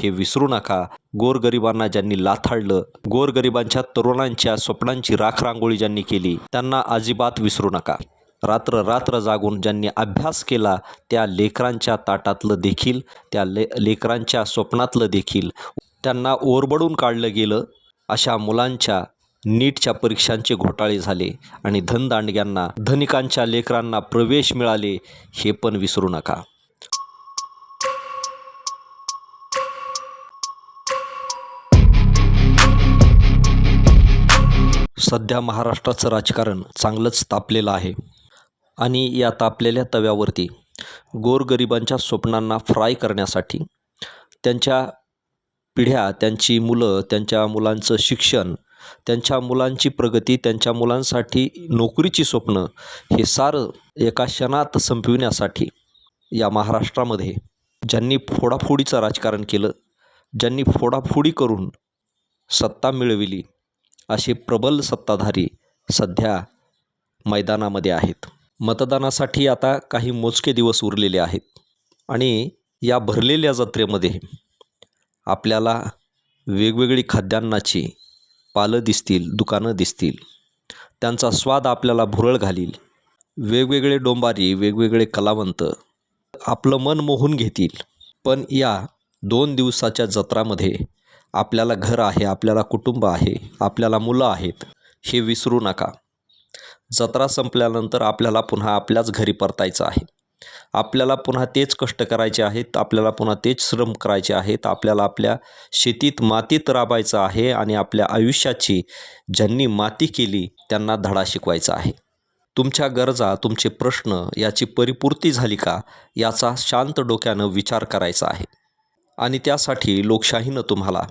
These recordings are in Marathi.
हे विसरू नका. गोरगरिबांना ज्यांनी लाथाडलं गोरगरिबांच्या तरुणांच्या स्वप्नांची राख रांगोळी ज्यांनी केली त्यांना अजिबात विसरू नका. रात्र रात्र जागून ज्यांनी अभ्यास केला त्या लेकरांच्या ताटातलं देखील त्या ले लेकरांच्या स्वप्नातलं देखील. त्यांना ओरबडून काढलं गेलं. अशा मुलांच्या नीटच्या परीक्षांचे घोटाळे झाले आणि धनदांडग्यांना धनिकांच्या लेकरांना प्रवेश मिळाले हे पण विसरू नका. सध्या महाराष्ट्राचं राजकारण चांगलंच तापलेलं आहे. आणि या तापलेल्या तव्यावरती गोरगरिबांच्या स्वप्नांना फ्राय करण्यासाठी त्यांच्या पिढ्या त्यांची मुलं त्यांच्या मुलांचं शिक्षण त्यांच्या मुलांची प्रगती त्यांच्या मुलांसाठी नोकरीची स्वप्न हे सारं एका क्षणात संपविण्यासाठी या महाराष्ट्रामध्ये ज्यांनी फोडाफोडीचं राजकारण केलं ज्यांनी फोडाफोडी करून सत्ता मिळविली असे प्रबल सत्ताधारी सध्या मैदानामध्ये आहेत. मतदानासाठी आता काही मोजके दिवस उरलेले आहेत. आणि या भरलेल्या जत्रेमध्ये आपल्याला वेगवेगळी खाद्यान्नाची पालं दिसतील दुकानं दिसतील. त्यांचा स्वाद आपल्याला भुरळ घालील. वेगवेगळे डोंबारी वेगवेगळे कलावंत आपलं मन मोहून घेतील. पण या दोन दिवसाच्या जत्रामध्ये आपल्याला घर आहे आपल्याला कुटुंब आहे आपल्याला मुलं आहेत हे विसरू नका. जत्रा संपल्यानंतर आपल्याला पुन्हा आपल्याच घरी परतायचं आहे. आपल्याला पुन्हा तेच कष्ट करायचे आहेत आपल्याला पुन्हा तेच श्रम करायचे आहेत आपल्याला आपल्या शेतीत मातीत राबायचं आहे आणि आपल्या आयुष्याची ज्यांनी माती केली त्यांना धडा शिकवायचा आहे. तुमच्या गरजा तुमचे प्रश्न याची परिपूर्ती झाली का याचा शांत डोक्यानं विचार करायचा आहे. आणि त्यासाठी लोकशाहीनं तुम्हाला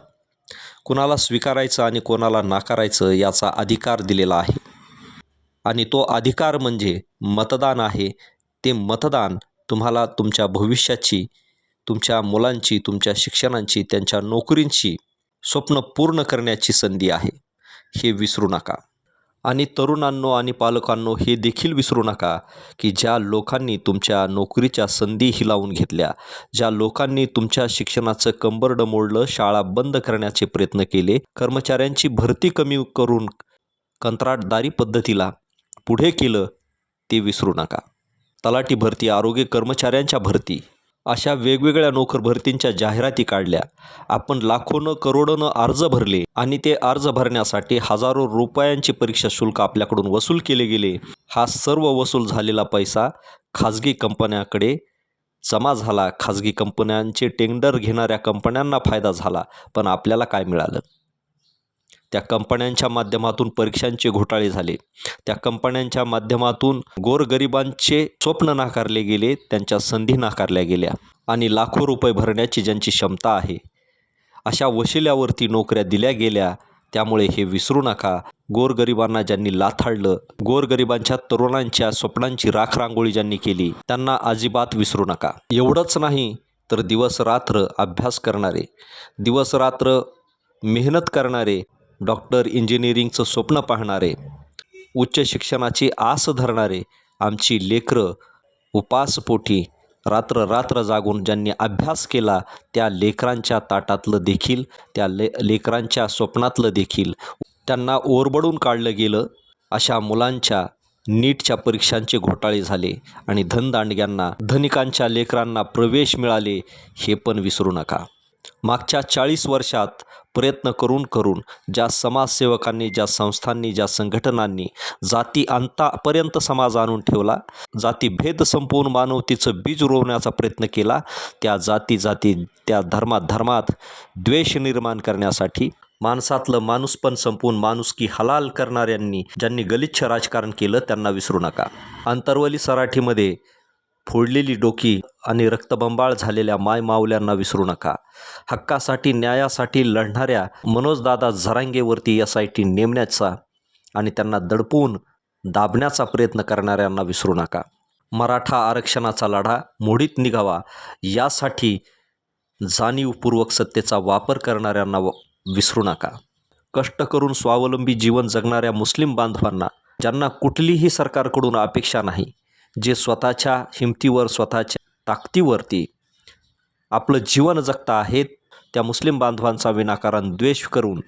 कुणाला स्वीकारायचं आणि कोणाला नाकारायचं याचा अधिकार दिलेला आहे. आणि तो अधिकार म्हणजे मतदान आहे. ते मतदान तुम्हाला तुमच्या भविष्याची तुमच्या मुलांची तुमच्या शिक्षणांची त्यांच्या नोकरींची स्वप्न पूर्ण करण्याची संधी आहे. हे विसरू नका. आणि तरुणांनो आणि पालकांनो हे देखील विसरू नका की ज्या लोकांनी तुमच्या नोकरीच्या संधी हिलावून घेतल्या ज्या लोकांनी तुमच्या शिक्षणाचं कंबरड मोडलं शाळा बंद करण्याचे प्रयत्न केले कर्मचाऱ्यांची भरती कमी करून कंत्राटदारी पद्धतीला पुढे केलं ते विसरू नका. तलाठी भरती आरोग्य कर्मचाऱ्यांच्या भरती. अशा वेगवेगळ्या नोकर भरतींच्या जाहिराती काढल्या. आपण लाखोनं करोडोनं अर्ज भरले आणि ते अर्ज भरण्यासाठी हजारो रुपयांचे परीक्षा शुल्क आपल्याकडून वसूल केले गेले. हा सर्व वसूल झालेला पैसा खाजगी कंपन्याकडे जमा झाला. खाजगी कंपन्यांचे टेंडर घेणाऱ्या कंपन्यांना फायदा झाला पण आपल्याला काय मिळालं? त्या कंपन्यांच्या माध्यमातून परीक्षांचे घोटाळे झाले. त्या कंपन्यांच्या माध्यमातून गोरगरिबांचे स्वप्न नाकारले गेले त्यांच्या संधी नाकारल्या गेल्या आणि लाखो रुपये भरण्याची ज्यांची क्षमता आहे अशा वशिल्यावरती नोकऱ्या दिल्या गेल्या. त्यामुळे हे विसरू नका. गोरगरिबांना ज्यांनी लाथाडलं गोरगरिबांच्या तरुणांच्या स्वप्नांची राख रांगोळी ज्यांनी केली त्यांना अजिबात विसरू नका. एवढंच नाही तर दिवस रात्र अभ्यास करणारे दिवस रात्र मेहनत करणारे डॉक्टर इंजिनिअरिंगचं स्वप्न पाहणारे उच्च शिक्षणाची आस धरणारे आमची लेकरं उपासपोटी रात्र रात्र जागून ज्यांनी अभ्यास केला त्या लेकरांच्या ताटातलं देखील त्या ले लेकरांच्या स्वप्नातलं देखील त्यांना ओरबडून काढलं गेलं. अशा मुलांच्या नीटच्या परीक्षांचे घोटाळे झाले आणि धनदांडग्यांना धनिकांच्या लेकरांना प्रवेश मिळाले हे पण विसरू नका. मागच्या चाळीस वर्षात प्रयत्न करून करून ज्या समाजसेवकांनी ज्या संस्थांनी ज्या संघटनांनी जाती अंतापर्यंत समाज आणून ठेवला जातीभेद संपवून मानवतेचं बीज रोवण्याचा प्रयत्न केला त्या जाती जाती त्या धर्मात धर्मात द्वेष निर्माण करण्यासाठी माणसातलं माणूसपण संपवून माणुसकी हलाल करणाऱ्यांनी ज्यांनी गलिच्छ राजकारण केलं त्यांना विसरू नका. अंतरवली सराठीमध्ये फोडलेली डोकी आणि रक्तबंबाळ झालेल्या मायमावल्यांना विसरू नका. हक्कासाठी न्यायासाठी लढणाऱ्या मनोजदादा झरांगेवरती एस आय टी नेमण्याचा आणि त्यांना दडपून दाबण्याचा प्रयत्न करणाऱ्यांना विसरू नका. मराठा आरक्षणाचा लढा मोडीत निघावा यासाठी जाणीवपूर्वक सत्तेचा वापर करणाऱ्यांना व- विसरू नका. कष्ट करून स्वावलंबी जीवन जगणाऱ्या मुस्लिम बांधवांना ज्यांना कुठलीही सरकारकडून अपेक्षा नाही जे स्वतःच्या हिमतीवर स्वतःच्या ताकदीवरती आपलं जीवन जगता आहेत त्या मुस्लिम बांधवांचा विनाकारण द्वेष करून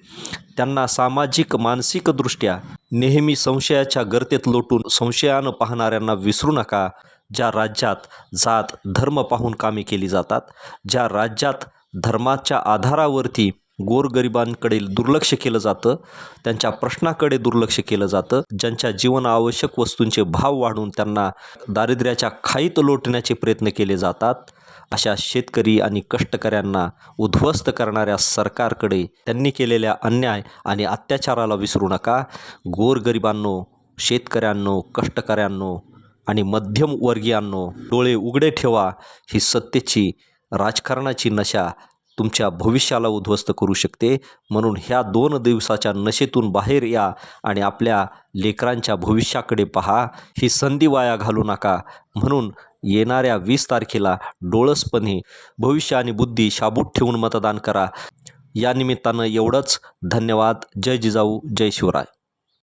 त्यांना सामाजिक मानसिकदृष्ट्या नेहमी संशयाच्या गर्तेत लोटून संशयानं पाहणाऱ्यांना विसरू नका. ज्या राज्यात जात धर्म पाहून कामे केली जातात ज्या राज्यात धर्माच्या आधारावरती गोरगरिबांकडे दुर्लक्ष केलं जातं त्यांच्या प्रश्नाकडे दुर्लक्ष केलं जातं ज्यांच्या जीवन आवश्यक वस्तूंचे भाव वाढून त्यांना दारिद्र्याच्या खाईत लोटण्याचे प्रयत्न केले जातात. अशा शेतकरी आणि कष्टकऱ्यांना उद्ध्वस्त करणाऱ्या सरकारकडे त्यांनी केलेल्या अन्याय आणि अत्याचाराला विसरू नका. गोरगरिबांनो शेतकऱ्यांनो कष्टकऱ्यांनो आणि मध्यमवर्गीयांनो डोळे उघडे ठेवा. ही सत्तेची राजकारणाची नशा तुमच्या भविष्याला उद्ध्वस्त करू शकते. म्हणून ह्या दोन दिवसाच्या नशेतून बाहेर या आणि आपल्या लेकरांच्या भविष्याकडे पहा. ही संधी वाया घालू नका. म्हणून येणाऱ्या वीस तारखेला डोळसपणे भविष्य आणि बुद्धी शाबूत ठेवून मतदान करा. या निमित्तानं एवढंच. धन्यवाद. जय जिजाऊ. जय शिवराय.